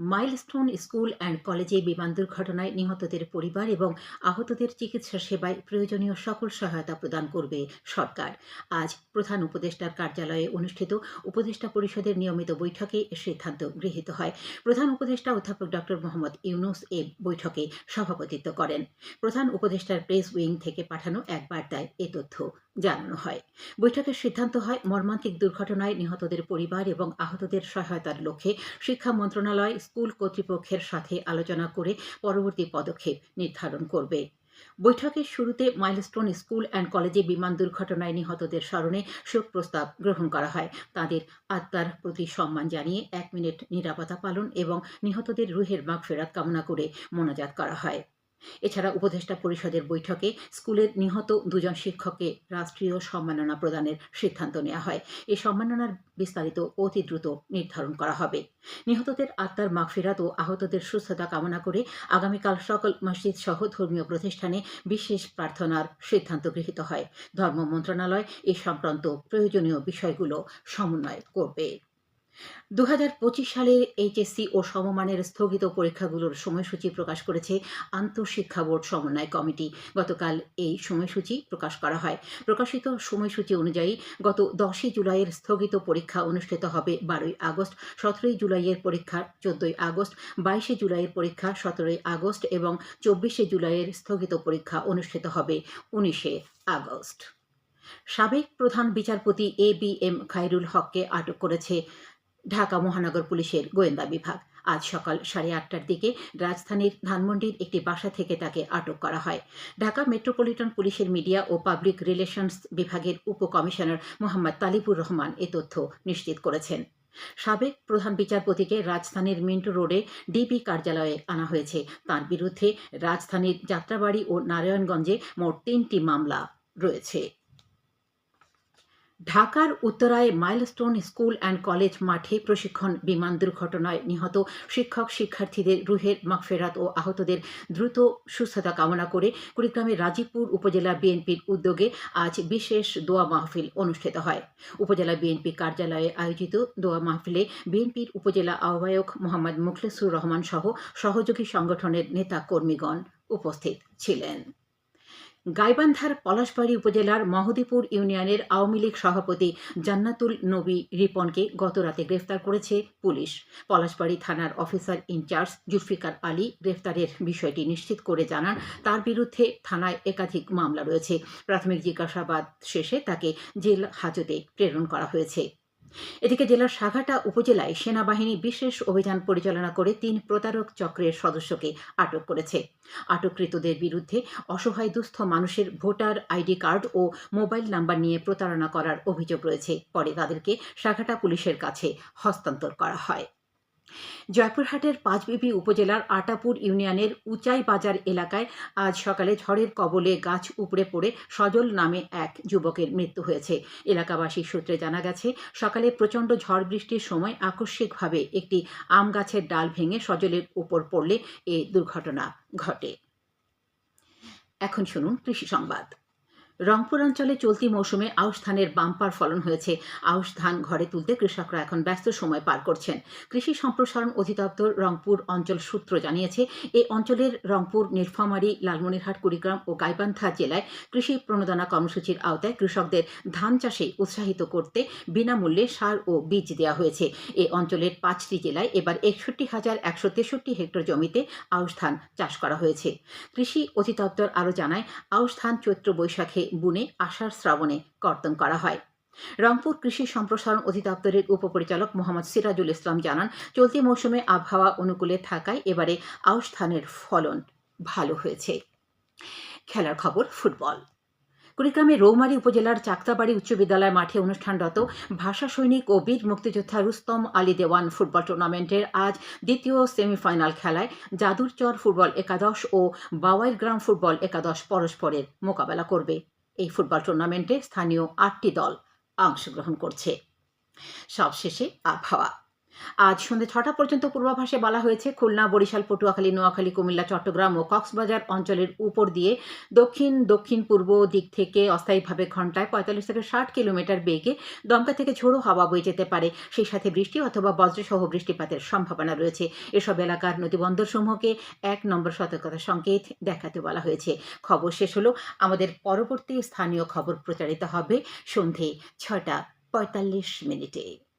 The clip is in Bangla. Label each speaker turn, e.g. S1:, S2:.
S1: Milestone school and কলেজে বিমান দুর্ঘটনায় নিহতদের পরিবার এবং আহতদের চিকিৎসা সেবায় প্রয়োজনীয় সকল সহায়তা প্রদান করবে সরকার। আজ প্রধান উপদেষ্টার কার্যালয়ে অনুষ্ঠিত উপদেষ্টা পরিষদের নিয়মিত বৈঠকে সিদ্ধান্ত গৃহীত হয়। প্রধান উপদেষ্টা অধ্যাপক ডক্টর মোহাম্মদ ইউনুস এ বৈঠকে সভাপতিত্ব করেন। প্রধান উপদেষ্টার প্রেস উইং থেকে পাঠানো এক বার্তায় এ তথ্য জানানো হয়। বৈঠকের সিদ্ধান্ত হয় মর্মান্তিক দুর্ঘটনায় নিহতদের পরিবার এবং আহতদের সহায়তার লক্ষ্যে শিক্ষা মন্ত্রণালয় স্কুল কর্তৃপক্ষের সাথে আলোচনা করে পরবর্তী পদক্ষেপ নির্ধারণ করবে। বৈঠকের শুরুতে মাইলস্টোন স্কুল অ্যান্ড কলেজে বিমান দুর্ঘটনায় নিহতদের স্মরণে শোক প্রস্তাব গ্রহণ করা হয়। তাদের আত্মার প্রতি সম্মান জানিয়ে এক মিনিট নিরাপত্তা পালন এবং নিহতদের রুহের মাগ ফেরাত কামনা করে মোনাজাত করা হয়। এছাড়া উপদেষ্টা পরিষদের বৈঠকে স্কুলের নিহত দুজন শিক্ষককে রাষ্ট্রীয় সম্মাননা প্রদানের সিদ্ধান্ত নেওয়া হয়। এই সম্মাননার বিস্তারিত অতি দ্রুত নির্ধারণ করা হবে। নিহতদের আত্মার মাগফিরাত ও আহতদের সুস্থতা কামনা করে আগামীকাল সকল মসজিদ সহ ধর্মীয় প্রতিষ্ঠানে বিশেষ প্রার্থনার সিদ্ধান্ত গৃহীত হয়। ধর্ম মন্ত্রণালয় এ সংক্রান্ত প্রয়োজনীয় বিষয়গুলো সমন্বয় করবে। দু হাজার পঁচিশ সালের এইচএসসি ও সমমানের স্থগিত পরীক্ষাগুলোর সময়সূচি প্রকাশ করেছে আন্তঃশিক্ষা বোর্ড সমন্বয় কমিটি। গতকাল এই সময়সূচি প্রকাশ করা হয়। প্রকাশিত সময়সূচি অনুযায়ী গত দশই জুলাইয়ের স্থগিত পরীক্ষা অনুষ্ঠিত হবে বারোই আগস্ট, সতেরোই জুলাইয়ের পরীক্ষা চোদ্দই আগস্ট, বাইশে জুলাইয়ের পরীক্ষা সতেরোই আগস্ট এবং চব্বিশে জুলাইয়ের স্থগিত পরীক্ষা অনুষ্ঠিত হবে উনিশে আগস্ট। সাবেক প্রধান বিচারপতি এ বি এম খায়রুল হককে আটক করেছে ঢাকা মহানগর পুলিশের গোয়েন্দা বিভাগ। আজ সকাল সাড়ে আটটার দিকে রাজধানীর ধানমন্ডির একটি বাসা থেকে তাকে আটক করা হয়। ঢাকা মেট্রোপলিটন পুলিশের মিডিয়া ও পাবলিক রিলেশনস বিভাগের উপকমিশনার মোহাম্মদ তালিবুর রহমান এ তথ্য নিশ্চিত করেছেন। সাবেক প্রধান বিচারপতিকে রাজধানীর মিন্টু রোডে ডিবি কার্যালয়ে আনা হয়েছে। তার বিরুদ্ধে রাজধানীর যাত্রাবাড়ি ও নারায়ণগঞ্জে মোট তিনটি মামলা রয়েছে। ঢাকার উত্তরায় মাইলস্টোন স্কুল অ্যান্ড কলেজ মাঠে প্রশিক্ষণ বিমান দুর্ঘটনায় নিহত শিক্ষক, শিক্ষার্থীদের রুহের মাগফেরাত ও আহতদের দ্রুত সুস্থতা কামনা করে কুড়িগ্রামের রাজীবপুর উপজেলা বিএনপির উদ্যোগে আজ বিশেষ দোয়া মাহফিল অনুষ্ঠিত হয়। উপজেলা বিএনপি কার্যালয়ে আয়োজিত দোয়া মাহফিলে বিএনপির উপজেলা আহ্বায়ক মোহাম্মদ মুখলেসুর রহমান সহ সহযোগী সংগঠনের নেতা কর্মীগণ উপস্থিত ছিলেন। গাইবান্ধার পলাশবাড়ি উপজেলার মহদীপুর ইউনিয়নের আওয়ামী লীগ সভাপতি জান্নাতুল নবী রিপনকে গতরাতে গ্রেফতার করেছে পুলিশ। পলাশবাড়ি থানার অফিসার ইনচার্জ জুলফিকার আলী গ্রেফতারের বিষয়টি নিশ্চিত করে জানান, তার বিরুদ্ধে থানায় একাধিক মামলা রয়েছে। প্রাথমিক জিজ্ঞাসাবাদ শেষে তাকে জেল হাজতে প্রেরণ করা হয়েছে। এদিকে জেলার সাঘাটা উপজেলায় সেনাবাহিনী বিশেষ অভিযান পরিচালনা করে তিন প্রতারক চক্রের সদস্যকে আটক করেছে। আটককৃতদের বিরুদ্ধে অসহায় দুস্থ মানুষের ভোটার আইডি কার্ড ও মোবাইল নাম্বার নিয়ে প্রতারণা করার অভিযোগ রয়েছে। পরে তাদেরকে সাঘাটা পুলিশের কাছে হস্তান্তর করা হয়। জয়পুরহাটের পাঁচবিবি উপজেলার আটাপুর ইউনিয়নের উচাই বাজার এলাকায় আজ সকালে ঝড়ের কবলে গাছ উপড়ে পড়ে সজল নামে এক যুবকের মৃত্যু হয়েছে। এলাকাবাসী সূত্রে জানা গেছে, সকালে প্রচণ্ড ঝড় বৃষ্টির সময় আকস্মিকভাবে একটি আম গাছের ডাল ভেঙে সজলের উপর পড়লে এ দুর্ঘটনা ঘটে। এখন শুনুন কৃষি সংবাদ। রংপুর অঞ্চলে চলতি মৌসুমে আউশ ধানের বাম্পার ফলন হয়েছে। আউশ ধান ঘরে তুলতে কৃষকরা এখন ব্যস্ত সময় পার করছেন। কৃষি সম্প্রসারণ অধিদপ্তর রংপুর অঞ্চল সূত্র জানিয়েছে, এই অঞ্চলের রংপুর, নীলফামারী, লালমনিরহাট, কুড়িগ্রাম ও গাইবান্ধা জেলায় কৃষি প্রণোদনা কর্মসূচির আওতায় কৃষকদের ধান চাষে উৎসাহিত করতে বিনামূল্যে সার ও বীজ দেওয়া হয়েছে। এই অঞ্চলের পাঁচটি জেলায় এবার একষট্টি হাজার একশো তেষট্টি হেক্টর জমিতে আউশ ধান চাষ করা হয়েছে। কৃষি অধিদপ্তর আরও জানায়, আউশ ধান চৈত্র বৈশাখে বুনে আষাঢ় শ্রাবণে কর্তন করা হয়। রংপুর কৃষি সম্প্রসারণ অধিদপ্তরের উপপরিচালক মোহাম্মদ সিরাজুল ইসলাম জানান, চলতি মৌসুমে আবহাওয়া অনুকূলে থাকায় এবারে আউশ ধানের ফলন ভালো হয়েছে। খেলার খবর, ফুটবল। কুড়িগ্রামের রৌমারী উপজেলার চাকতাবাড়ি উচ্চ বিদ্যালয় মাঠে অনুষ্ঠানরত ভাষা সৈনিক ও বীর মুক্তিযোদ্ধা রুস্তম আলী দেওয়ান ফুটবল টুর্নামেন্টের আজ দ্বিতীয় সেমিফাইনাল খেলায় জাদুরচর ফুটবল একাদশ ও বাওয়াইল গ্রাম ফুটবল একাদশ পরস্পরের মোকাবেলা করবে। এই ফুটবল টুর্নামেন্টে স্থানীয় আটটি দল অংশগ্রহণ করছে। সবশেষে আবহাওয়া। আজ সন্ধ্যে ছটা পর্যন্ত পূর্বাভাসে বলা হয়েছে, খুলনা, বরিশাল, পটুয়াখালী, নোয়াখালী, কুমিল্লা, চট্টগ্রাম ও কক্সবাজার অঞ্চলের উপর দিয়ে দক্ষিণ দক্ষিণ, পূর্ব দিক থেকে অস্থায়ীভাবে ঘন্টায় পঁয়তাল্লিশ থেকে ষাট কিলোমিটার বেগে দমকা থেকে ঝোড়ো হাওয়া বয়ে যেতে পারে। সেই সাথে বৃষ্টি অথবা বজ্রসহ বৃষ্টিপাতের সম্ভাবনা রয়েছে। এসব এলাকার নদীবন্দরসমূহকে এক নম্বর সতর্কতা সংকেত দেখাতে বলা হয়েছে। খবর শেষ হলো, আমাদের পরবর্তী স্থানীয় খবর প্রচারিত হবে সন্ধে ছটা পঁয়তাল্লিশ মিনিটে।